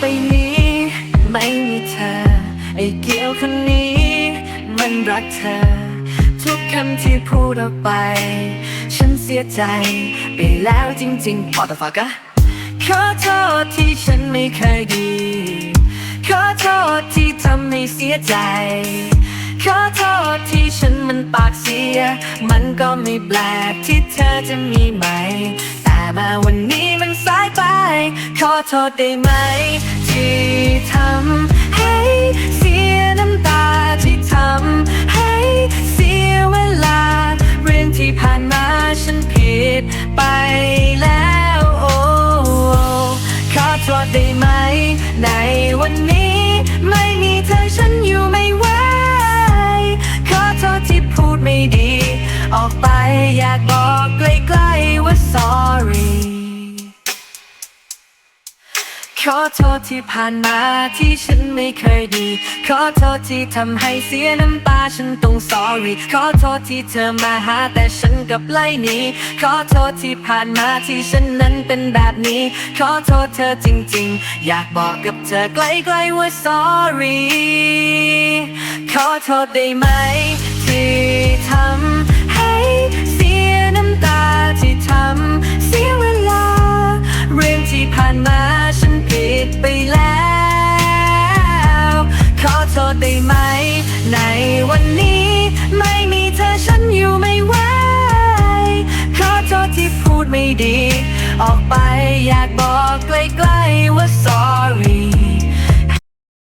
ไปนี้ ไม่มีเธอ ไอ้เกี่ยวคนนี้ มันรักเธอ ทุกคำที่พูดออกไป ฉันเสียใจไปแล้วจริงๆ What the fuck อะขอโทษที่ฉันไม่เคยดี ขอโทษที่ทำให้เสียใจ ขอโทษที่ฉันมันปากเสีย มันก็ไม่แปลกที่เธอจะมีไหม แต่มาวันนี้มัน โทษได้ไหม ที่ทำให้เสียน้ำตาที่ทำให้เสียเวลา เรื่องที่ผ่านมาฉันผิดไปแล้วโอ้ขอโทษได้ไหม ในวันนี้ ไม่มีเธอฉันอยู่ไม่ไหวขอโทษที่พูดไม่ดี ออกไปอยากบอกใก ขอโทษที่ผ่านมาที่ฉันไม่เคยดี ขอโทษที่ทำให้เสียน้ำตาฉันต้อง sorry ขอโทษที่เธอมาหาแต่ฉันกลับไล่หนีขอโทษที่ผ่านมาที่ฉันนั้นเป็นแบบนี้ ขอโทษเธอจริง ๆ อยากบอกกับเธอใกล้ๆว่า sorry ขอโทษได้ไหมานมาฉันผิดไปแล้ว ขอโทษได้ไหม ในวันนี้ ไม่มีเธอฉันอยู่ไม่ไหวขอโทษที่พูดไม่ดี ออกไปอยากบอกไกล